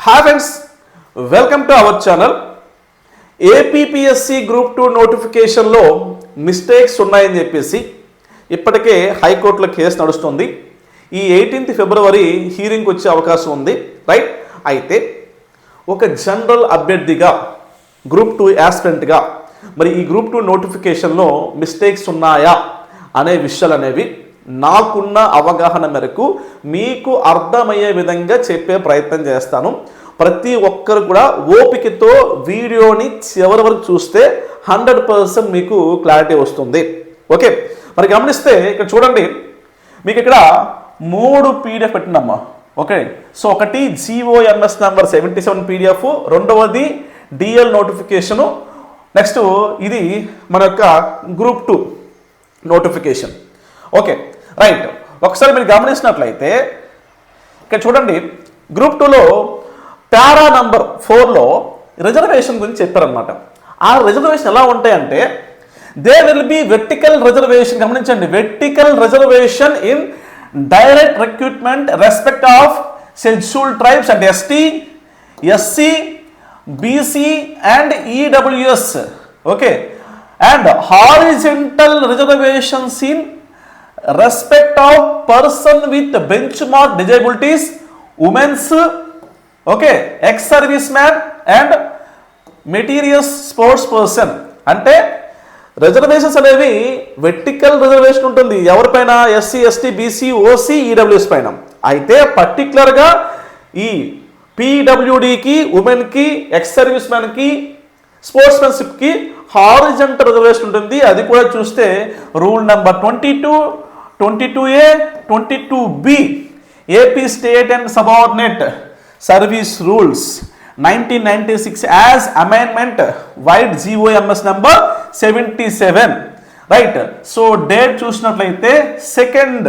Hi friends welcome to our channel APPSC group two నోటిఫికేషన్లో mistakes ఉన్నాయని చెప్పేసి ఇప్పటికే హైకోర్టులో కేసు నడుస్తుంది. ఈ ఎయిటీన్త్ ఫిబ్రవరి హీరింగ్ వచ్చే అవకాశం ఉంది రైట్ అయితే ఒక జనరల్ అభ్యర్థిగా గ్రూప్ టూ యాస్పిరెంట్గా మరి ఈ గ్రూప్ టూ నోటిఫికేషన్లో మిస్టేక్స్ ఉన్నాయా అనే విషయాలు అనేవి నాకున్న అవగాహన మేరకు మీకు అర్థమయ్యే విధంగా చెప్పే ప్రయత్నం చేస్తాను. ప్రతి ఒక్కరు కూడా ఓపికతో వీడియోని చివరి వరకు చూస్తే హండ్రెడ్ పర్సెంట్ మీకు క్లారిటీ వస్తుంది. ఓకే మరి గమనిస్తే ఇక్కడ చూడండి. మీకు ఇక్కడ మూడు పీడిఎఫ్ పెట్టినమ్మా ఓకే సో ఒకటి GOMS number seventy seven PDF రెండవది డిఎల్ నోటిఫికేషను నెక్స్ట్ ఇది మన యొక్క group two notification. Okay right. ఒకసారి మీరు గమనించినట్లయితే ఇక్కడ చూడండి గ్రూప్ టూలో పారా నంబర్ ఫోర్లో రిజర్వేషన్ గురించి చెప్పారనమాట ఆ రిజర్వేషన్ ఎలా ఉంటాయంటే they will be vertical reservation గమనించండి vertical reservation in direct recruitment respect of schedule tribes and ST SC BC and EWS okay and horizontal reservations in respect of person with benchmark disabilities womens okay ex service man and materials sports person అంటే reservations అనేవి vertical reservation ఉంటుంది. ఎవరిపైన SC ST BC OC EWS పైన. అయితే పర్టికులర్గా ఈ పీడబ్ల్యూడికి ఉమెన్కి ఎక్స్ సర్వీస్ మ్యాన్కి స్పోర్ట్స్ మ్యాన్షిప్కి రిజర్వేషన్ ఉంటుంది. అది కూడా చూస్తే rule number twenty two twenty two A twenty two B AP state and subordinate service rules nineteen ninety six as amendment vide GOMS number seventy seven right so date చూసినట్లయితే second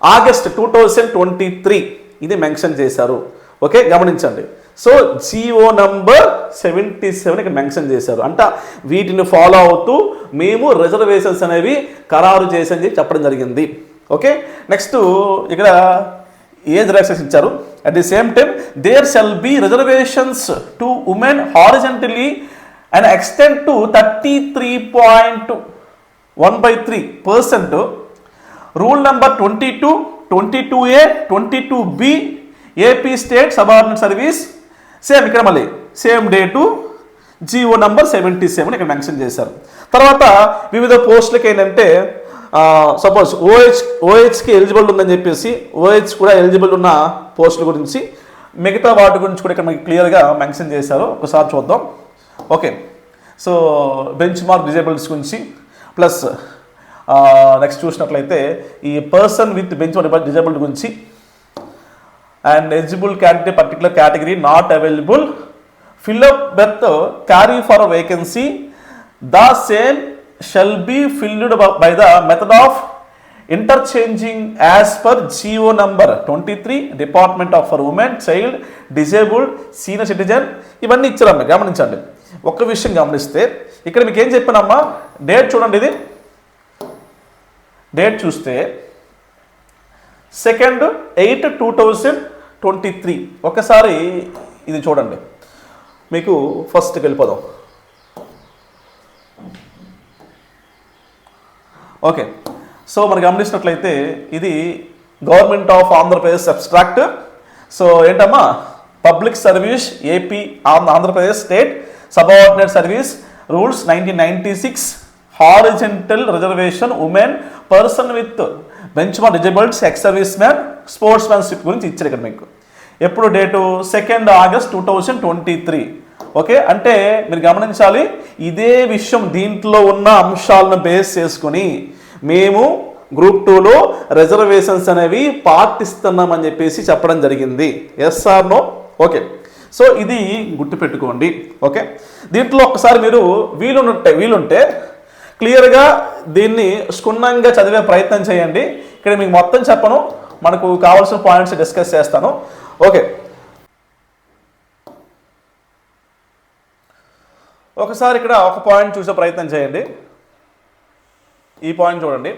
August two thousand twenty three ఇది mention చేశారు. Okay గమనించండి. So GO number seventy seven ఇక్కడ mention చేశారు. అంటే వీటిని follow అవుతూ మేము రిజర్వేషన్స్ అనేవి ఖరారు చేసని చెప్పడం జరిగింది. ఓకే నెక్స్ట్ ఇక్కడ ఏజ్ రిలాక్సేషన్ ఇచ్చారు. At the same time there shall be reservations to women horizontally and extend to thirty three point one by three percent rule number twenty two twenty two A twenty two B AP state subordinate service same ఇక్కడ మళ్ళీ. Same date GO number seventy seven ఇక్కడ mention చేశారు. తర్వాత వివిధ పోస్టులకి ఏంటంటే suppose OH ఓహెచ్కి eligible ఉందని చెప్పేసి ఓహెచ్ కూడా ఎలిజిబుల్ ఉన్న పోస్టుల గురించి మిగతా వాటి గురించి కూడా ఇక్కడ మనకి క్లియర్గా మెన్షన్ చేశారు. ఒకసారి చూద్దాం. Okay so bench mark disables గురించి ప్లస్ నెక్స్ట్ చూసినట్లయితే ఈ person with bench mark disabled గురించి and eligible candidate particular category not available fill up berth carry for vacancy the same shall be filled by the method of interchanging as per GO number twenty three department of for women child disabled senior citizen ఇవన్నీ ఇచ్చారమ్మ గమనించండి. ఒక్క విషయం గమనిస్తే ఇక్కడ మీకు ఏం చెప్పానమ్మా? Date చూడండి ఇది. డేట్ చూస్తే second eight two thousand twenty three. ఒకసారి ఇది చూడండి. మీకు ఫస్ట్కి వెళ్ళిపోదాం. ఓకే. సో మనం గమనించినట్లయితే ఇది government of Andhra Pradesh abstract so ఏంటమ్మా? Public service AP Andhra Pradesh state subordinate service rules nineteen ninety six horizontal reservation women person with bench mark disableds ex service man sportsmanship గురించి ఇచ్చారు ఇక్కడ మీకు. ఎప్పుడు date second August two thousand twenty three okay అంటే మీరు గమనించాలి ఇదే విషయం దీంట్లో ఉన్న అంశాలను బేస్ చేసుకుని మేము గ్రూప్ టూలో రిజర్వేషన్స్ అనేవి పాటిస్తున్నామని చెప్పేసి చెప్పడం జరిగింది. ఎస్ఆర్ నో ఓకే సో ఇది గుర్తుపెట్టుకోండి. ఓకే దీంట్లో ఒకసారి మీరు వీలుంటే వీలుంటే క్లియర్గా దీన్ని క్షుణ్ణంగా చదివే ప్రయత్నం చేయండి. ఇక్కడ మీకు మొత్తం చెప్పను. మనకు కావాల్సిన పాయింట్స్ డిస్కస్ చేస్తాను. ఓకే. ఒకసారి ఇక్కడ ఒక పాయింట్ చూసే ప్రయత్నం చేయండి. ఈ పాయింట్ చూడండి.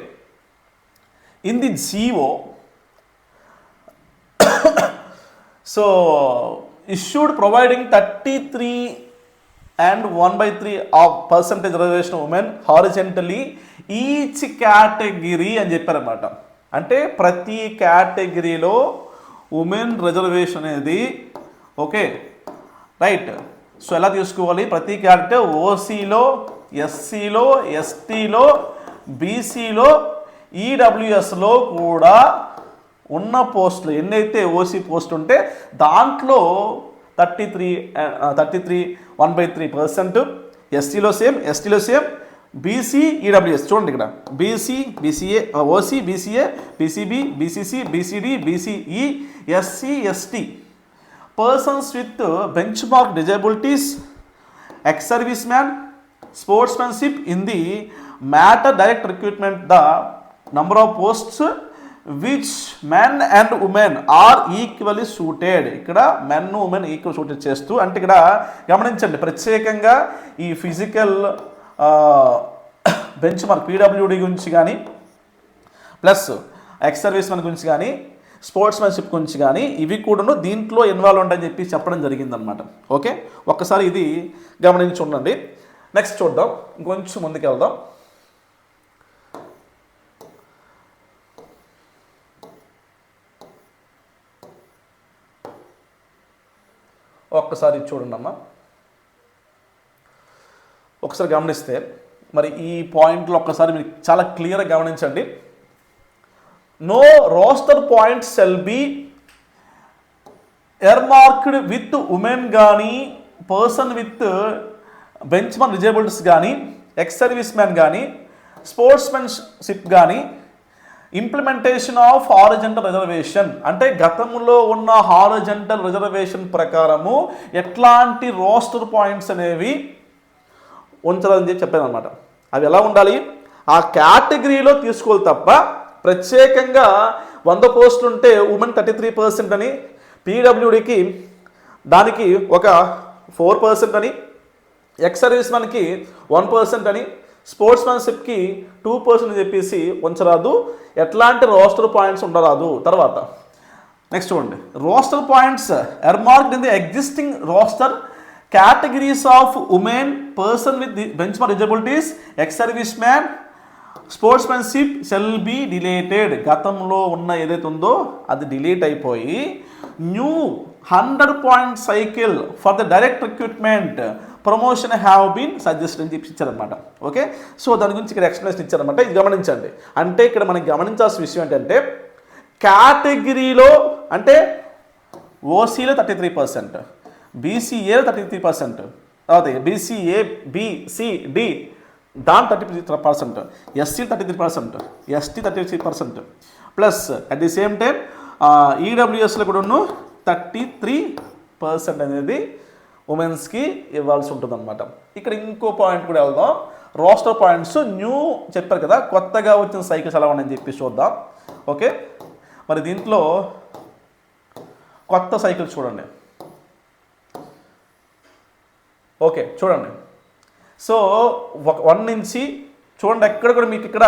In the GO so issued providing thirty three and one by three of percentage reservation women horizontally each category అని చెప్పారన్నమాట. అంటే ప్రతి కేటగిరీలో ఉమెన్ రిజర్వేషన్ అనేది ఓకే రైట్. సో ఎలా తీసుకోవాలి? ప్రతి క్యారెక్టర్ ఓసీలో ఎస్సీలో ఎస్టీలో బీసీలో ఈడబ్ల్యూఎస్లో కూడా ఉన్న పోస్టులు. ఎన్నైతే ఓసీ పోస్ట్ ఉంటే దాంట్లో thirty three thirty three one by three percent. ఎస్టీలో same ఎస్టీలో సేమ్ బీసీ ఈడబ్ల్యూఎస్ చూడండి ఇక్కడ. BC BCA OC BCA BCB BCC BCD BCE SC ST persons with benchmark disabilities ex service man sportsmanship in the matter direct recruitment the number of posts which men and women are equally suited ఇక్కడ men women equal suited చేస్తూ అంటే ఇక్కడ గమనించండి ప్రత్యేకంగా ఈ physical bench mark PWD గురించి కానీ plus ex service men గురించి కానీ స్పోర్ట్స్ మ్యాన్షిప్ గురించి కానీ ఇవి కూడాను దీంట్లో ఇన్వాల్వ్ ఉండని చెప్పి చెప్పడం జరిగిందనమాట ఓకే ఒక్కసారి ఇది గమనించి ఉండండి నెక్స్ట్ చూద్దాం. ఇంకొంచెం ముందుకు వెళ్దాం. ఒక్కసారి ఇది చూడండి అమ్మా ఒకసారి గమనిస్తే మరి ఈ పాయింట్లో ఒక్కసారి మీరు చాలా క్లియర్గా గమనించండి. No roster points shall be earmarked with women కానీ person with bench Mann disables కానీ ఎక్స్ సర్వీస్ మ్యాన్ కానీ స్పోర్ట్స్ మెన్షిప్ కానీ ఇంప్లిమెంటేషన్ ఆఫ్ హారజెంటల్ రిజర్వేషన్ అంటే గతంలో ఉన్న హారజెంటల్ రిజర్వేషన్ ప్రకారము ఎట్లాంటి రోస్టర్ పాయింట్స్ అనేవి ఉంచాలని చెప్పి చెప్పాను అనమాట అవి ఎలా ఉండాలి? ఆ కేటగిరీలో తీసుకోవాలి తప్ప ప్రత్యేకంగా వంద పోస్టులు ఉంటే ఉమెన్ థర్టీ త్రీ పర్సెంట్ అని పీడబ్ల్యూడికి దానికి ఒక ఫోర్ పర్సెంట్ అని ఎక్స్ సర్వీస్ మనకి వన్ పర్సెంట్ అని స్పోర్ట్స్ మ్యాన్షిప్కి టూ పర్సెంట్ అని చెప్పేసి ఉంచరాదు. ఎట్లాంటి రోస్టర్ పాయింట్స్ ఉండరాదు. తర్వాత నెక్స్ట్ చూడండి. Roster points earmarked in the existing roster categories of women person with benchmark disabilities ex service man sportsmanship shall be deleted గతంలో ఉన్న ఏదైతే ఉందో అది డిలీట్ అయిపోయి new hundred point cycle for the direct recruitment promotion have been suggest అని చెప్పి ఇచ్చారనమాట okay so దాని గురించి ఇక్కడ ఎక్స్ప్లెనేషన్ ఇచ్చారనమాట ఇది గమనించండి. అంటే ఇక్కడ మనం గమనించాల్సిన విషయం ఏంటంటే కేటగిరీలో అంటే ఓసీలో థర్టీ త్రీ పర్సెంట్ బీసీఏలో థర్టీ త్రీ పర్సెంట్ తర్వాత బీసీఏ బీసీడి దాని thirty three percent SC thirty three percent ST thirty three percent plus at the same time ఈడబ్ల్యూఎస్లో కూడాను థర్టీ త్రీ పర్సెంట్ అనేది ఉమెన్స్కి ఇవ్వాల్సి ఉంటుంది అనమాట ఇక్కడ ఇంకో పాయింట్ కూడా వెళ్దాం. రోస్టర్ పాయింట్స్ న్యూ చెప్పారు కదా కొత్తగా వచ్చిన సైకిల్స్ ఎలా ఉన్నాయని చెప్పి చూద్దాం. ఓకే మరి దీంట్లో కొత్త సైకిల్స్ చూడండి. ఓకే చూడండి. సో ఒక వన్ నుంచి చూడండి ఎక్కడ కూడా మీకు ఇక్కడ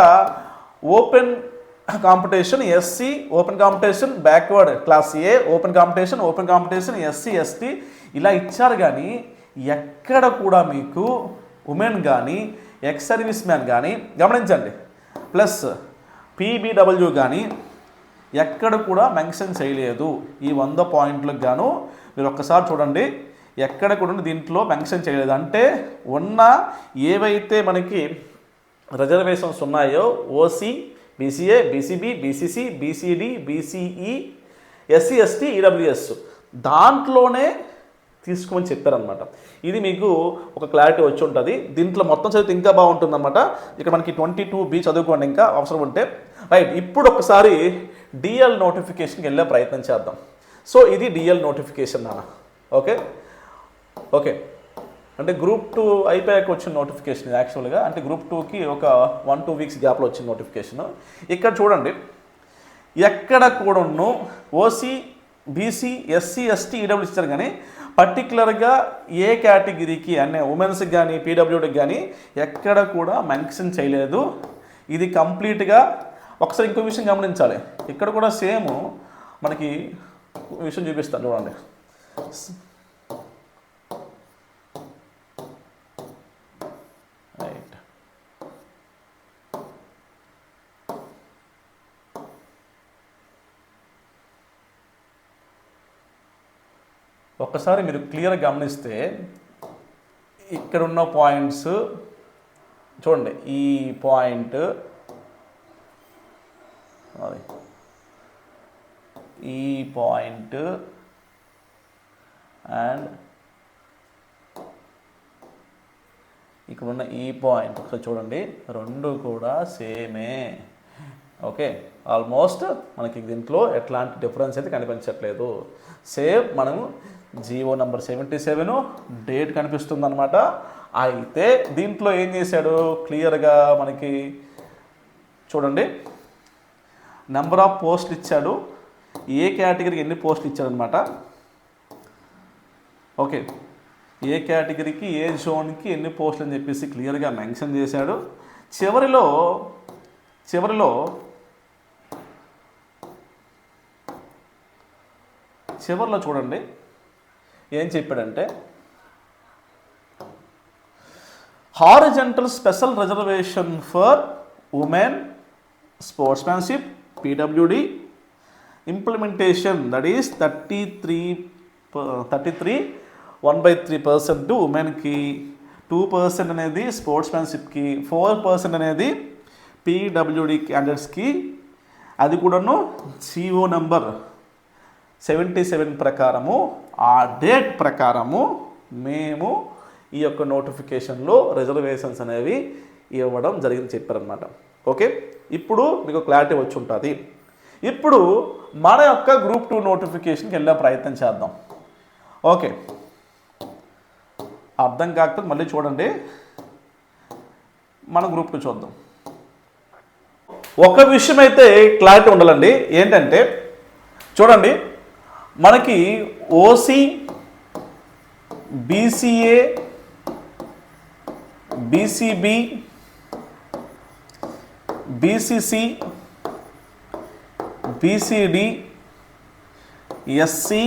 open competition SC open competition backward class A open competition open competition SC ST ఇలా ఇచ్చారు కానీ ఎక్కడ కూడా మీకు ఉమెన్ కానీ ఎక్స్ సర్వీస్ మ్యాన్ కానీ గమనించండి. ప్లస్ పీబీడబ్ల్యూ కానీ ఎక్కడ కూడా మెన్షన్ చేయలేదు ఈ వంద పాయింట్లకు గాను. మీరు ఒక్కసారి చూడండి. ఎక్కడ కూడా దీంట్లో మెన్షన్ చేయలేదు. అంటే ఉన్న ఏవైతే మనకి రిజర్వేషన్స్ ఉన్నాయో OC BCA BCB BCC BCD BCE SC ST EWS దాంట్లోనే తీసుకోమని చెప్పారనమాట ఇది మీకు ఒక క్లారిటీ వచ్చి ఉంటుంది. దీంట్లో మొత్తం చదివితే ఇంకా బాగుంటుంది అనమాట ఇక్కడ మనకి ట్వంటీ టూ బి చదువుకోండి ఇంకా అవసరం ఉంటే. రైట్ ఇప్పుడు ఒకసారి డిఎల్ నోటిఫికేషన్కి వెళ్ళే ప్రయత్నం చేద్దాం. సో ఇది డిఎల్ నోటిఫికేషన్ నాన్న. Okay okay. అంటే గ్రూప్ టూ అయిపోయాక వచ్చిన నోటిఫికేషన్ యాక్చువల్గా. అంటే గ్రూప్ టూకి ఒక వన్ టూ వీక్స్ గ్యాప్లో వచ్చిన నోటిఫికేషన్. ఇక్కడ చూడండి. ఎక్కడ కూడాను OC BC SC ST EW ఇచ్చారు కానీ పర్టికులర్గా ఏ కేటగిరీకి అనే ఉమెన్స్కి కానీ పీడబ్ల్యూడికి కానీ ఎక్కడ కూడా మెన్షన్ చేయలేదు. ఇది కంప్లీట్గా ఒకసారి ఇంకో విషయం గమనించాలి. ఇక్కడ కూడా సేమ్ మనకి విషయం చూపిస్తాను చూడండి. ఒకసారి మీరు క్లియర్గా గమనిస్తే ఇక్కడ ఉన్న పాయింట్స్ చూడండి ఈ పాయింట్ అది. ఈ పాయింట్ అండ్ ఇక్కడ ఉన్న ఈ పాయింట్ ఒకసారి చూడండి రెండు కూడా సేమే. ఓకే ఆల్మోస్ట్ మనకి దీంట్లో ఎట్లాంటి డిఫరెన్స్ అయితే కనిపించట్లేదు. సేమ్ మనము GO number seventy seven date కనిపిస్తుంది అనమాట అయితే దీంట్లో ఏం చేశాడు? క్లియర్గా మనకి చూడండి. నెంబర్ ఆఫ్ పోస్టులు ఇచ్చాడు. ఏ కేటగిరీకి ఎన్ని పోస్టులు ఇచ్చాడనమాట ఓకే. ఏ కేటగిరీకి ఏ జోన్కి ఎన్ని పోస్టులు అని చెప్పేసి క్లియర్గా మెన్షన్ చేశాడు. చివరిలో చివరిలో చివరిలో చూడండి. ఏం చెప్పాడంటే horizontal special reservation for women sportsmanship PWD implementation that is thirty three thirty three one by three percent ఉమెన్కి టూ పర్సెంట్ అనేది స్పోర్ట్స్మెన్షిప్కి ఫోర్ పర్సెంట్ అనేది పీడబ్ల్యూడి క్యాండిడేట్స్కి అది కూడాను సిఓ నెంబర్. సెవెంటీ సెవెన్ ప్రకారము ఆ డేట్ ప్రకారము మేము ఈ యొక్క నోటిఫికేషన్లో రిజర్వేషన్స్ అనేవి ఇవ్వడం జరిగింది చెప్పారనమాట ఓకే? ఇప్పుడు మీకు క్లారిటీ వచ్చి ఉంటుంది ఇప్పుడు మన యొక్క గ్రూప్ టూ నోటిఫికేషన్కి వెళ్ళే ప్రయత్నం చేద్దాం. ఓకే? అర్థం కాకపోతే మళ్ళీ చూడండి. మన గ్రూప్ టూ చూద్దాం. ఒక విషయం అయితే క్లారిటీ ఉండాలండి. ఏంటంటే చూడండి. మనకి OC BCA BCB BCC BCD SC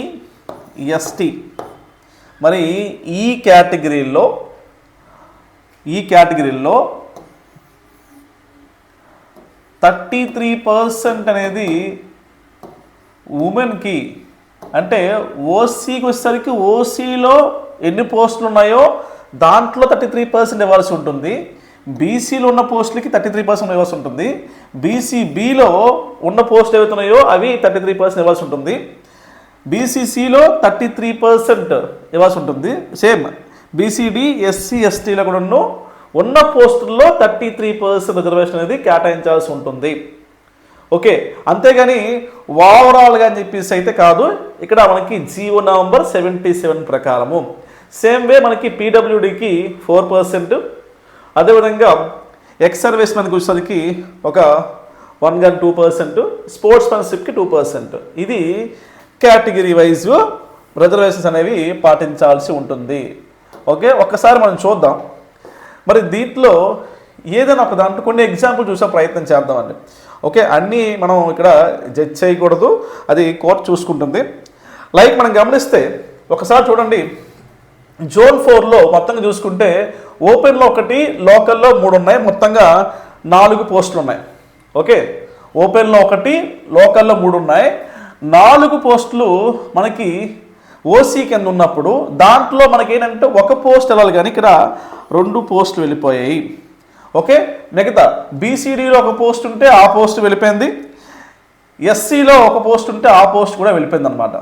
ST మరి ఈ కేటగిరీలో ఈ కేటగిరీలో థర్టీ త్రీ పర్సెంట్ అనేది ఉమెన్కి అంటే ఓసీకి వచ్చేసరికి ఓసీలో ఎన్ని పోస్టులు ఉన్నాయో దాంట్లో థర్టీ త్రీ పర్సెంట్ ఇవ్వాల్సి ఉంటుంది. బీసీలో ఉన్న పోస్టులకి థర్టీ త్రీ పర్సెంట్ ఇవ్వాల్సి ఉంటుంది. బీసీబీలో ఉన్న పోస్టులు ఏవైతున్నాయో అవి థర్టీ త్రీ పర్సెంట్ ఇవ్వాల్సి ఉంటుంది. బీసీసీలో థర్టీ త్రీ పర్సెంట్ ఇవ్వాల్సి ఉంటుంది. సేమ్. బీసీడీ ఎస్సీ ఎస్టీలో కూడా ఉన్న పోస్టుల్లో థర్టీ త్రీ పర్సెంట్ రిజర్వేషన్ అనేది కేటాయించాల్సి ఉంటుంది. ఓకే అంతేగాని ఓవరాల్గా అని చెప్పేసి అయితే కాదు ఇక్కడ మనకి జియో నవంబర్ సెవెంటీ సెవెన్ ప్రకారము. సేమ్ వే మనకి పీడబ్ల్యూడికి ఫోర్ పర్సెంట్ అదేవిధంగా ఎక్స్ సర్వీస్ మనకి వచ్చేసరికి ఒక వన్ గన్ టూ పర్సెంట్ స్పోర్ట్స్ మెన్షిప్కి టూ పర్సెంట్. ఇది కేటగిరీ వైజ్ రిజర్వేషన్స్ అనేవి పాటించాల్సి ఉంటుంది. ఓకే ఒక్కసారి మనం చూద్దాం. మరి దీంట్లో ఏదైనా ఒక దాంట్లో కొన్ని ఎగ్జాంపుల్ చూసే ప్రయత్నం చేద్దామండి. ఓకే అన్నీ మనం ఇక్కడ జడ్జ్ చేయకూడదు. అది కోర్టు చూసుకుంటుంది. లైక్ మనం గమనిస్తే ఒకసారి చూడండి. జోన్ ఫోర్లో మొత్తంగా చూసుకుంటే ఓపెన్లో ఒకటి లోకల్లో మూడు ఉన్నాయి. మొత్తంగా నాలుగు పోస్టులు ఉన్నాయి. ఓకే ఓపెన్లో ఒకటి లోకల్లో మూడు ఉన్నాయి. నాలుగు పోస్టులు మనకి ఓసీ కింద ఉన్నప్పుడు దాంట్లో మనకి ఏంటంటే ఒక పోస్ట్ వెళ్ళాలి కానీ ఇక్కడ రెండు పోస్టులు వెళ్ళిపోయాయి. ఓకే? మిగతా బీసీడీలో ఒక పోస్ట్ ఉంటే ఆ పోస్ట్ వెళ్ళిపోయింది. ఎస్సీలో ఒక పోస్ట్ ఉంటే ఆ పోస్ట్ కూడా వెళ్ళిపోయింది అనమాట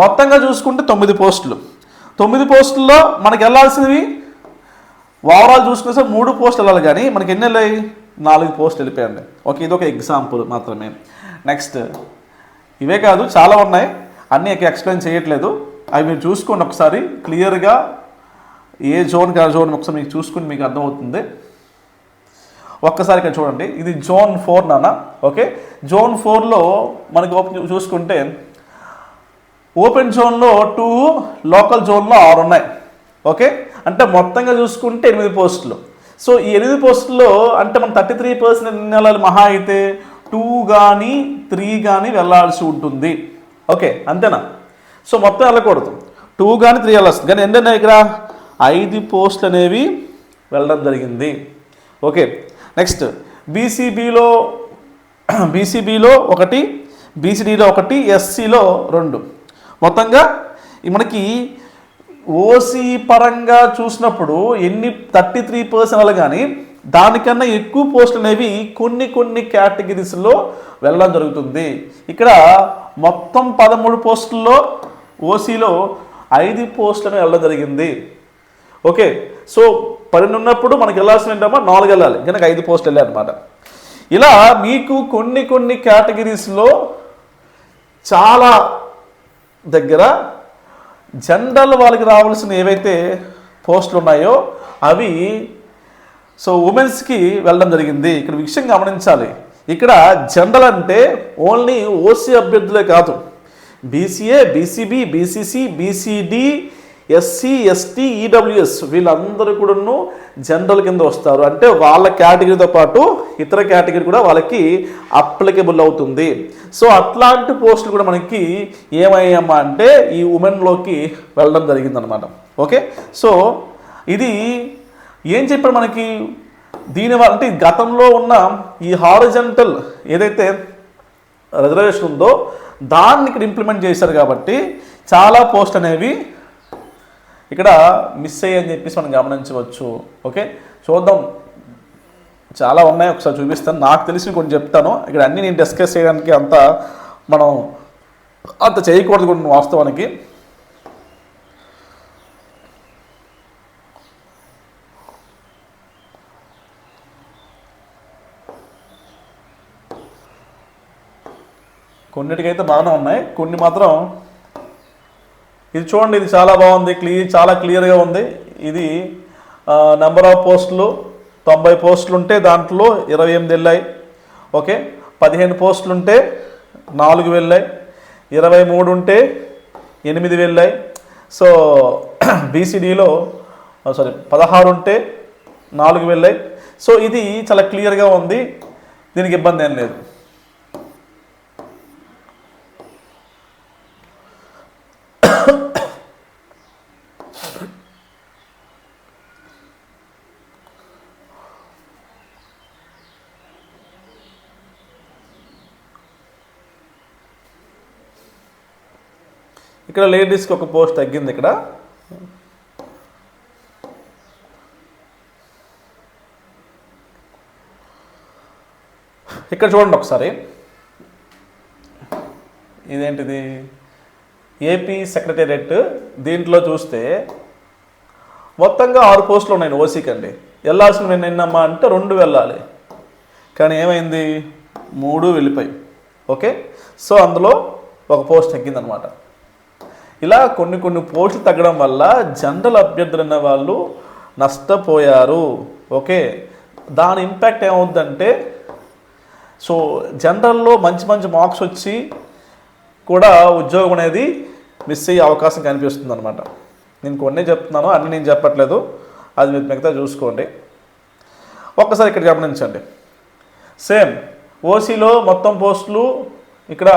మొత్తంగా చూసుకుంటే తొమ్మిది పోస్టులు. తొమ్మిది పోస్టుల్లో మనకి వెళ్ళాల్సినవి ఓవరాల్ చూసుకునే మూడు పోస్టులు వెళ్ళాలి కానీ మనకి ఎన్ని వెళ్ళాయి? నాలుగు పోస్టులు వెళ్ళిపోయండి ఓకే ఇది ఒక ఎగ్జాంపుల్ మాత్రమే. నెక్స్ట్ ఇవే కాదు చాలా ఉన్నాయి. అన్నీ ఎక్స్ప్లెయిన్ చేయట్లేదు. అవి మీరు చూసుకోండి ఒకసారి. క్లియర్గా ఏ జోన్ కా జోన్ ఒకసారి మీకు చూసుకుని మీకు అర్థమవుతుంది. ఒక్కసారి ఇక్కడ చూడండి. ఇది జోన్ ఫోర్ నాన్న. ఓకే? జోన్ ఫోర్లో మనకి ఓపెన్ చూసుకుంటే ఓపెన్ జోన్లో టూ లోకల్ జోన్లో ఆరు ఉన్నాయి. ఓకే? అంటే మొత్తంగా చూసుకుంటే ఎనిమిది పోస్టులు. సో ఈ ఎనిమిది పోస్టుల్లో అంటే మనం థర్టీ త్రీ పర్సెంట్ వెళ్ళాలి మహా అయితే టూ కానీ త్రీ కానీ వెళ్ళాల్సి ఉంటుంది. ఓకే? అంతేనా? సో మొత్తం వెళ్ళకూడదు. టూ కానీ త్రీ వెళ్ళొస్తుంది కానీ ఎన్ని ఇక్కడ? ఐదు పోస్టులు అనేవి వెళ్ళడం జరిగింది. ఓకే? నెక్స్ట్ బీసీబీలో బీసీబీలో ఒకటి బీసీడీలో ఒకటి ఎస్సీలో రెండు. మొత్తంగా మనకి ఓసీ పరంగా చూసినప్పుడు ఎన్ని థర్టీ త్రీ పర్సనల్ కానీ దానికన్నా ఎక్కువ పోస్టులు అనేవి కొన్ని కొన్ని కేటగిరీస్లో వెళ్ళడం జరుగుతుంది. ఇక్కడ మొత్తం పదమూడు పోస్టుల్లో ఓసీలో ఐదు పోస్టులను వెళ్ళడం జరిగింది. ఓకే. సో పన్నెండు ఉన్నప్పుడు మనకి వెళ్ళాల్సిన ఏంటమ్మా? నాలుగు వెళ్ళాలి. కనుక ఐదు పోస్టులు వెళ్ళాయి అనమాట ఇలా మీకు కొన్ని కొన్ని కేటగిరీస్లో చాలా దగ్గర జనరల్ వాళ్ళకి రావాల్సిన ఏవైతే పోస్టులు ఉన్నాయో అవి సో ఉమెన్స్కి వెళ్ళడం జరిగింది. ఇక్కడ విషయం గమనించాలి. ఇక్కడ జనరల్ అంటే ఓన్లీ ఓసీ అభ్యర్థులే కాదు. BCA BCB BCC BCD SC ST EWS వీళ్ళందరూ కూడాను జనరల్ కింద వస్తారు. అంటే వాళ్ళ కేటగిరీతో పాటు ఇతర కేటగిరీ కూడా వాళ్ళకి అప్లికబుల్ అవుతుంది. సో అట్లాంటి పోస్టులు కూడా మనకి ఏమయ్యామా అంటే ఈ ఉమెన్లోకి వెళ్ళడం జరిగిందనమాట ఓకే? సో ఇది ఏం చెప్పాడు మనకి? దీనివల్ల అంటే గతంలో ఉన్న ఈ హారిజంటల్ ఏదైతే రిజర్వేషన్ ఉందో దాన్ని ఇక్కడ ఇంప్లిమెంట్ చేశారు కాబట్టి చాలా పోస్ట్ అనేవి ఇక్కడ మిస్ అయ్యని చెప్పేసి మనం గమనించవచ్చు. ఓకే చూద్దాం. చాలా ఉన్నాయి ఒకసారి చూపిస్తాను. నాకు తెలిసి కొన్ని చెప్తాను. ఇక్కడ అన్నీ నేను డిస్కస్ చేయడానికి అంత మనం అంత చేయకూడదు కొన్ని వాస్తవానికి. కొన్నిటికైతే బాగానే ఉన్నాయి. కొన్ని మాత్రం ఇది చూడండి ఇది చాలా బాగుంది క్లియర్ చాలా క్లియర్గా ఉంది. ఇది నెంబర్ ఆఫ్ పోస్టులు తొంభై పోస్టులు ఉంటే దాంట్లో ఇరవై ఎనిమిది వెళ్ళాయి. ఓకే? పదిహేను పోస్టులు ఉంటే నాలుగు వెళ్ళాయి. ఇరవై మూడు ఉంటే ఎనిమిది వెళ్ళాయి. సో బీసీడీలో సారీ పదహారు ఉంటే నాలుగు వెళ్ళాయి. సో ఇది చాలా క్లియర్గా ఉంది. దీనికి ఇబ్బంది ఏం లేదు. ఇక్కడ లేడీస్కి ఒక పోస్ట్ తగ్గింది ఇక్కడ. ఇక్కడ చూడండి ఒకసారి. ఇదేంటిది? ఏపీ సెక్రటేరియట్ దీంట్లో చూస్తే మొత్తంగా ఆరు పోస్టులు ఉన్నాయి ఓసీకి అండి వెళ్ళాల్సిన ఎన్నమ్మా అంటే రెండు వెళ్ళాలి. కానీ ఏమైంది? మూడు వెళ్ళిపోయి. ఓకే? సో అందులో ఒక పోస్ట్ తగ్గిందనమాట. ఇలా కొన్ని కొన్ని పోస్టులు తగ్గడం వల్ల జనరల్ అభ్యర్థులు అన్న వాళ్ళు నష్టపోయారు. ఓకే? దాని ఇంపాక్ట్ ఏమవుద్దంటే సో జనరల్లో మంచి మంచి మార్క్స్ వచ్చి కూడా ఉద్యోగం అనేది మిస్ అయ్యే అవకాశం కనిపిస్తుంది అనమాట నేను కొన్ని చెప్తున్నాను అన్ని నేను చెప్పట్లేదు. అది మీరు మిగతా చూసుకోండి. ఒక్కసారి ఇక్కడ గమనించండి. సేమ్ ఓసీలో మొత్తం పోస్టులు ఇక్కడ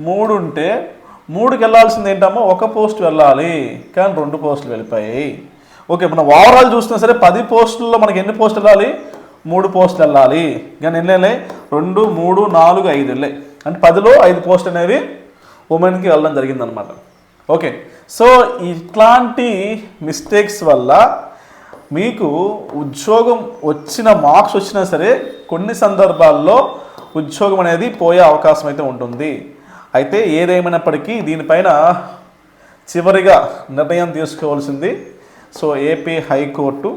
మూడు ఉంటే మూడుకి వెళ్ళాల్సింది ఏంటమ్మో? ఒక పోస్ట్ వెళ్ళాలి. కానీ రెండు పోస్టులు వెళ్ళిపోయాయి. ఓకే మనం ఓవరాల్ చూస్తున్నా సరే పది పోస్టుల్లో మనకి ఎన్ని పోస్టులు వెళ్ళాలి? మూడు పోస్టులు వెళ్ళాలి. కానీ ఎన్ని వెళ్ళాయి? రెండు మూడు నాలుగు ఐదు వెళ్ళాయి. అంటే పదిలో ఐదు పోస్టులు అనేవి ఉమెన్కి వెళ్ళడం జరిగిందనమాట ఓకే సో ఇట్లాంటి మిస్టేక్స్ వల్ల మీకు ఉద్యోగం వచ్చిన మార్క్స్ వచ్చినా సరే కొన్ని సందర్భాల్లో ఉద్యోగం అనేది పోయే అవకాశం అయితే ఉంటుంది. అయితే ఏదేమైనప్పటికీ దీనిపైన చివరిగా నిర్ణయం తీసుకోవాల్సింది. So AP high court.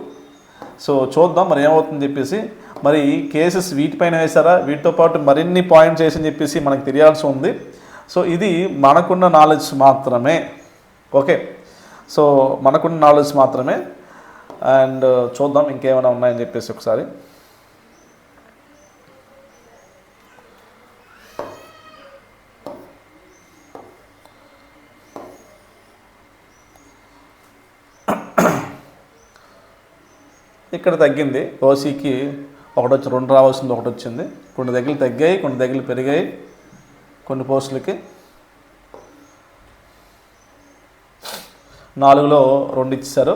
సో చూద్దాం మరి ఏమవుతుంది చెప్పేసి. మరి కేసెస్ వీటిపైన వేశారా? వీటితో పాటు మరిన్ని పాయింట్స్ వేసి చెప్పేసి మనకు తెలియాల్సి ఉంది. సో ఇది మనకున్న నాలెడ్జ్ మాత్రమే. ఓకే. సో మనకున్న నాలెడ్జ్ మాత్రమే. అండ్ చూద్దాం ఇంకేమైనా ఉన్నాయని చెప్పేసి ఒకసారి. ఇక్కడ తగ్గింది. ఓసీకి ఒకటి వచ్చి రెండు రావాల్సింది ఒకటి వచ్చింది కొన్ని దగ్గర తగ్గాయి కొన్ని దగ్గర పెరిగాయి. కొన్ని పోస్టులకి నాలుగులో రెండు ఇచ్చారు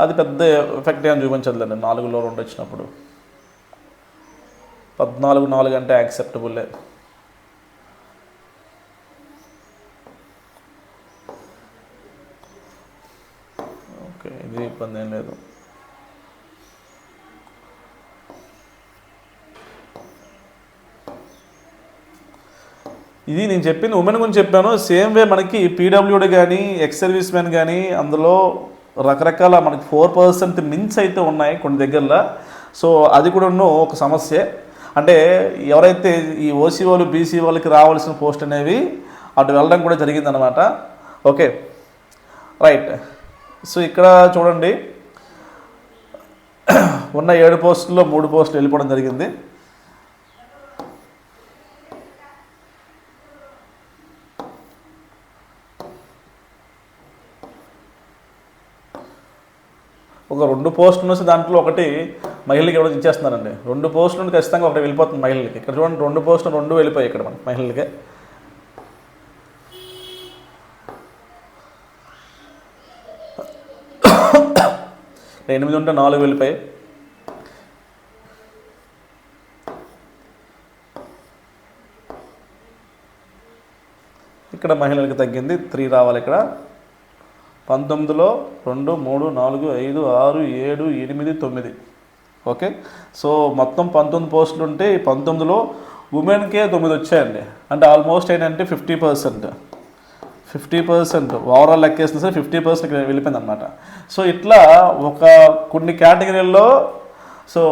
అది పెద్ద ఎఫెక్ట్ ఏం చూపించదులేండి నాలుగులో రెండు వచ్చినప్పుడు. పద్నాలుగు నాలుగు అంటే యాక్సెప్టబుల్లే ఇది నేను చెప్పింది ఉమెన్ గురించి చెప్పాను. సేమ్ వే మనకి పీడబ్ల్యూడి కానీ ఎక్స్ సర్వీస్ మెన్ కానీ అందులో రకరకాల మనకి ఫోర్ పర్సెంట్ మిన్స్ అయితే ఉన్నాయి కొన్ని దగ్గరలో. సో అది కూడా ఒక సమస్య. అంటే ఎవరైతే ఈ ఓసీ వాళ్ళు బీసీ వాళ్ళకి రావాల్సిన పోస్ట్ అనేవి అటు వెళ్ళడం కూడా జరిగిందనమాట ఓకే. రైట్. సో ఇక్కడ చూడండి. ఉన్న ఏడు పోస్టుల్లో మూడు పోస్టులు వెళ్ళిపోవడం జరిగింది. ఒక రెండు పోస్టులు నుంచి దాంట్లో ఒకటి మహిళలకి ఎవరో ఇచ్చేస్తున్నారండి. రెండు పోస్టులు ఖచ్చితంగా ఒకటి వెళ్ళిపోతుంది మహిళలకి. ఇక్కడ చూడండి రెండు పోస్టులు రెండు వెళ్ళిపోయాయి ఇక్కడ మనకి మహిళలకి. ఎనిమిది ఉంటే నాలుగు వెళ్ళిపోయాయి. ఇక్కడ మహిళలకు తగ్గింది త్రీ రావాలి ఇక్కడ. పంతొమ్మిదిలో రెండు మూడు నాలుగు ఐదు ఆరు ఏడు ఎనిమిది తొమ్మిది. ఓకే? సో మొత్తం పంతొమ్మిది పోస్టులు ఉంటే ఈ పంతొమ్మిదిలో ఉమెన్కే తొమ్మిది వచ్చాయండి. అంటే ఆల్మోస్ట్ ఏంటంటే fifty percent. Fifty percent. Overall లెక్కేసిన సరే ఫిఫ్టీ పర్సెంట్ వెళ్ళిపోయింది అనమాట సో ఇట్లా ఒక కొన్ని కేటగిరీల్లో సో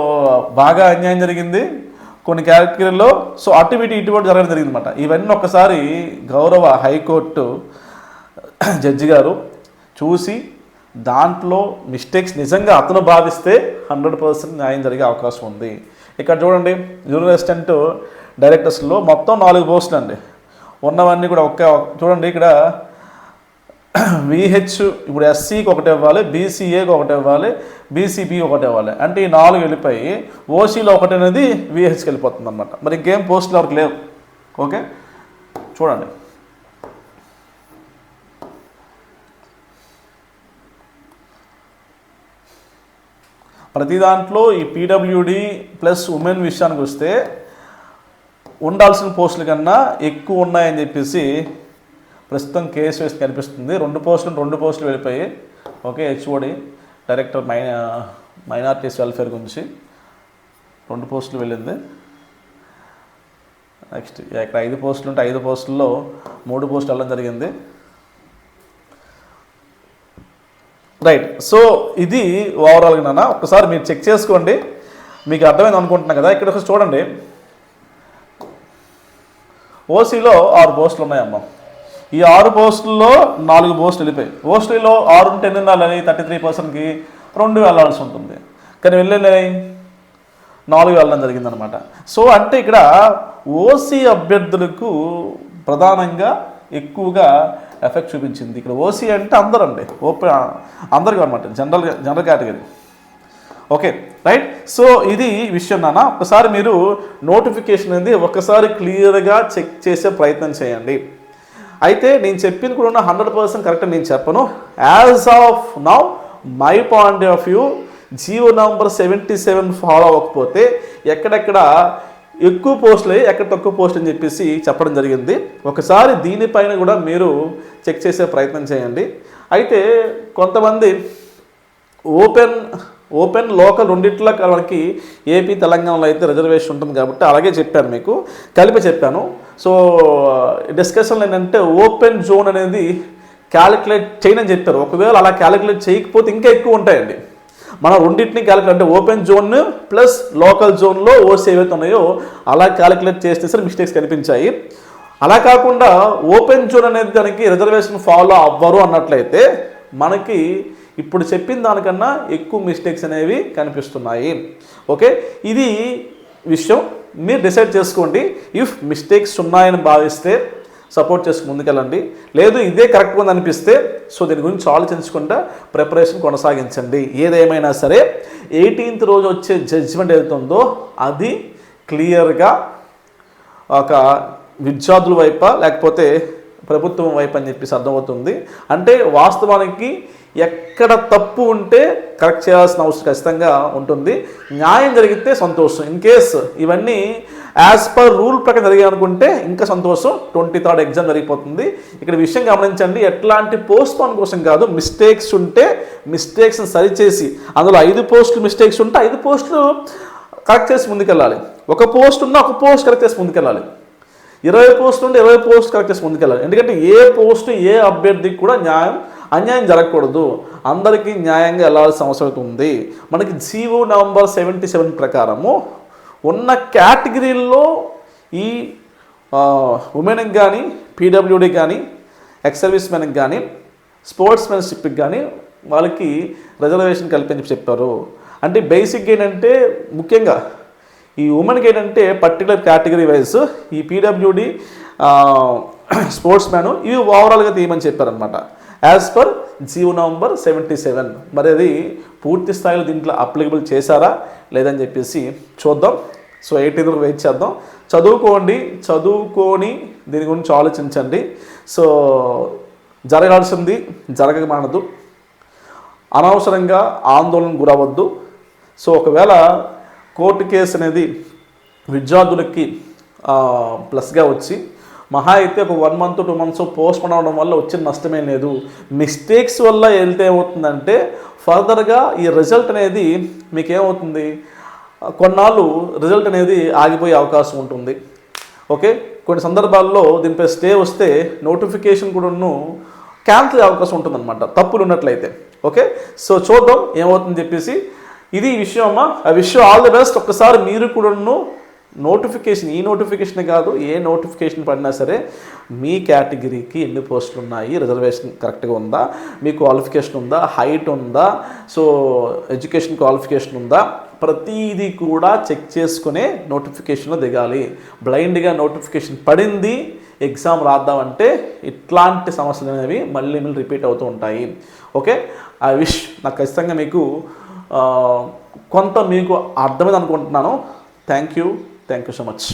బాగా అన్యాయం జరిగింది. కొన్ని కేటగిరీల్లో సో అటు ఇటు ఇటు కూడా జరగడం జరిగింది అనమాట ఇవన్నీ ఒకసారి గౌరవ హైకోర్టు జడ్జి గారు చూసి దాంట్లో మిస్టేక్స్ నిజంగా అతను భావిస్తే హండ్రెడ్ పర్సెంట్ న్యాయం జరిగే అవకాశం ఉంది. ఇక్కడ చూడండి జూనియర్ అసిస్టెంట్ డైరెక్టర్స్లో మొత్తం నాలుగు పోస్టులు అండి. ఉన్నవన్నీ కూడా ఒక్క చూడండి ఇక్కడ విహెచ్ ఇప్పుడు ఎస్సీకి ఒకటి ఇవ్వాలి బీసీఏకి ఒకటి ఇవ్వాలి బీసీబీ ఒకటి ఇవ్వాలి. అంటే ఈ నాలుగు వెళ్ళిపోయి ఓసీలో ఒకటి అనేది విహెచ్కి వెళ్ళిపోతుంది అనమాట మరి ఇంకేం పోస్టులు ఎవరికి లేవు? ఓకే? చూడండి. ప్రతి దాంట్లో ఈ పీడబ్ల్యూడి ప్లస్ ఉమెన్ విషయానికి వస్తే ఉండాల్సిన పోస్టుల కన్నా ఎక్కువ ఉన్నాయని చెప్పేసి ప్రస్తుతం కేసు వేసి కనిపిస్తుంది. రెండు పోస్టులు రెండు పోస్టులు వెళ్ళిపోయి ఓకే హెచ్ఓడి డైరెక్టర్ మైన మైనార్టీస్ వెల్ఫేర్ గురించి రెండు పోస్టులు వెళ్ళింది. నెక్స్ట్ ఇక్కడ ఐదు పోస్టులు ఉంటే ఐదు పోస్టుల్లో మూడు పోస్టులు వెళ్ళడం జరిగింది. రైట్ సో ఇది ఓవరాల్గా నాన్న ఒకసారి మీరు చెక్ చేసుకోండి. మీకు అర్థమైంది అనుకుంటున్నాను కదా ఇక్కడ ఒకసారి చూడండి. ఓసీలో ఆరు పోస్టులు ఉన్నాయమ్మా. ఈ ఆరు పోస్టుల్లో నాలుగు పోస్టులు వెళ్ళిపోయాయి ఓసీలో ఆరు ఉంటే ఎన్ని వెళ్ళాలి థర్టీ త్రీ పర్సెంట్కి రెండు వెళ్ళాల్సి ఉంటుంది. కానీ వెళ్ళలేని నాలుగు వెళ్ళడం జరిగిందనమాట సో అంటే ఇక్కడ ఓసీ అభ్యర్థులకు ప్రధానంగా ఎక్కువగా ఎఫెక్ట్ చూపించింది. ఇక్కడ ఓసీ అంటే అందరూ అండి ఓపెన్ అందరికీ అనమాట general general category okay right so ఇది విషయం నాన్న. ఒకసారి మీరు నోటిఫికేషన్ అనేది ఒకసారి క్లియర్గా చెక్ చేసే ప్రయత్నం చేయండి. అయితే నేను చెప్పింది కూడా హండ్రెడ్ పర్సెంట్ కరెక్ట్ నేను చెప్పను. As of now my point of view GO number seventy seven follow అవ్వకపోతే ఎక్కడెక్కడ ఎక్కువ పోస్టులు ఎక్కడ తక్కువ పోస్ట్ అని చెప్పేసి చెప్పడం జరిగింది. ఒకసారి దీనిపైన కూడా మీరు చెక్ చేసే ప్రయత్నం చేయండి. అయితే కొంతమంది ఓపెన్ ఓపెన్ లోకల్ రెండిట్లో మనకి ఏపీ తెలంగాణలో అయితే రిజర్వేషన్ ఉంటుంది కాబట్టి అలాగే చెప్పాను మీకు కలిపి చెప్పాను. సో డిస్కషన్లో ఏంటంటే ఓపెన్ జోన్ అనేది క్యాలిక్యులేట్ చేయనని చెప్పారు. ఒకవేళ అలా క్యాలిక్యులేట్ చేయకపోతే ఇంకా ఎక్కువ ఉంటాయండి. మనం రెండింటిని క్యాలిక్యులేట్ అంటే ఓపెన్ జోన్ ప్లస్ లోకల్ జోన్లో ఓసీ ఏవైతే ఉన్నాయో అలా క్యాలిక్యులేట్ చేస్తే సరే మిస్టేక్స్ కనిపించాయి. అలా కాకుండా ఓపెన్ జోన్ అనేది దానికి రిజర్వేషన్ ఫాలో అవ్వరు అన్నట్లయితే మనకి ఇప్పుడు చెప్పిన దానికన్నా ఎక్కువ మిస్టేక్స్ అనేవి కనిపిస్తున్నాయి. ఓకే? ఇది విషయం. మీరు డిసైడ్ చేసుకోండి. ఇఫ్ మిస్టేక్స్ ఉన్నాయని భావిస్తే సపోర్ట్ చేసుకు ముందుకెళ్ళండి. లేదు ఇదే కరెక్ట్గా ఉంది అనిపిస్తే సో దీని గురించి ఆలోచించకుండా ప్రిపరేషన్ కొనసాగించండి. ఏదేమైనా సరే ఎయిటీన్త్ రోజు వచ్చే జడ్జిమెంట్ ఏదైతే ఉందో అది క్లియర్గా ఒక విద్యార్థుల వైపా లేకపోతే ప్రభుత్వం వైపు అని చెప్పేసి అర్థమవుతుంది. అంటే వాస్తవానికి ఎక్కడ తప్పు ఉంటే కరెక్ట్ చేయాల్సిన అవసరం ఖచ్చితంగా ఉంటుంది. న్యాయం జరిగితే సంతోషం. ఇన్ కేస్ ఇవన్నీ యాజ్ పర్ రూల్ ప్రకారం జరిగాయి అనుకుంటే ఇంకా సంతోషం. ట్వంటీ థర్డ్ ఎగ్జామ్ జరిగిపోతుంది. ఇక్కడ విషయం గమనించండి. ఎట్లాంటి పోస్ట్ పోన్ కోసం కాదు మిస్టేక్స్ ఉంటే మిస్టేక్స్ని సరిచేసి అందులో ఐదు పోస్టులు మిస్టేక్స్ ఉంటే ఐదు పోస్టులు కరెక్ట్ చేసి ముందుకెళ్ళాలి. ఒక పోస్ట్ ఉన్న ఒక పోస్ట్ కరెక్ట్ చేసి ముందుకెళ్ళాలి. ఇరవై పోస్ట్ ఉంటే ఇరవై పోస్ట్ కరెక్ట్ చేసి ముందుకెళ్ళాలి. ఎందుకంటే ఏ పోస్ట్ ఏ అభ్యర్థికి కూడా న్యాయం అన్యాయం జరగకూడదు. అందరికీ న్యాయంగా వెళ్ళాల్సిన అవసరం ఉంది. మనకి జీవో నవంబర్ సెవెంటీ సెవెన్ ప్రకారము ఉన్న కేటగిరీల్లో ఈ ఉమెన్కి కానీ పీడబ్ల్యూడి కానీ ఎక్స్ సర్వీస్ మెన్కి కానీ స్పోర్ట్స్ మెన్షిప్కి కానీ వాళ్ళకి రిజర్వేషన్ కల్పించి చెప్పారు. అంటే బేసిక్ ఏంటంటే ముఖ్యంగా ఈ ఉమెన్కి ఏంటంటే పర్టికులర్ కేటగిరీ వైజ్ ఈ పీడబ్ల్యూడి స్పోర్ట్స్ మ్యాన్ ఇవి ఓవరాల్గా తీయమని చెప్పారనమాట as per GO number seventy seven మరి అది పూర్తి స్థాయిలో దీంట్లో అప్లికబుల్ చేశారా లేదని చెప్పేసి చూద్దాం. సో ఎయిటీన్త్ వరకు వెయిట్ చేద్దాం. చదువుకోండి చదువుకొని దీని గురించి ఆలోచించండి. సో జరగాల్సింది జరగమానదు అనవసరంగా ఆందోళన గురవద్దు సో ఒకవేళ కోర్టు కేసు అనేది విద్యార్థులకి ప్లస్గా వచ్చి మహా అయితే ఒక one month two months postpone అవడం వల్ల వచ్చిన నష్టమే లేదు. మిస్టేక్స్ వల్ల వెళ్తే ఏమవుతుందంటే ఫర్దర్గా ఈ రిజల్ట్ అనేది మీకు ఏమవుతుంది కొన్నాళ్ళు రిజల్ట్ అనేది ఆగిపోయే అవకాశం ఉంటుంది. ఓకే? కొన్ని సందర్భాల్లో దీనిపై స్టే వస్తే నోటిఫికేషన్ కూడాను క్యాన్సిల్ అయ్యే అవకాశం ఉంటుందన్నమాట. తప్పులు ఉన్నట్లయితే ఓకే? సో చూద్దాం ఏమవుతుంది చెప్పేసి ఇది ఈ విషయం అమ్మా ఆ విషయం ఆల్ ది బెస్ట్ ఒక్కసారి మీరు కూడాను నోటిఫికేషన్ ఈ నోటిఫికేషన్ కాదు ఏ నోటిఫికేషన్ పడినా సరే మీ కేటగిరీకి ఎన్ని పోస్టులు ఉన్నాయి రిజర్వేషన్ కరెక్ట్గా ఉందా మీ క్వాలిఫికేషన్ ఉందా హైట్ ఉందా సో ఎడ్యుకేషన్ క్వాలిఫికేషన్ ఉందా ప్రతిదీ కూడా చెక్ చేసుకునే నోటిఫికేషన్లో దిగాలి. బ్లైండ్గా నోటిఫికేషన్ పడింది ఎగ్జామ్ రాద్దామంటే ఇట్లాంటి సమస్యలు అనేవి మళ్ళీ మళ్ళీ రిపీట్ అవుతూ ఉంటాయి. ఓకే ఐ విష్ నాకు ఖచ్చితంగా మీకు కొంత మీకు అర్థమైంది అనుకుంటున్నాను. Thank you thank you so much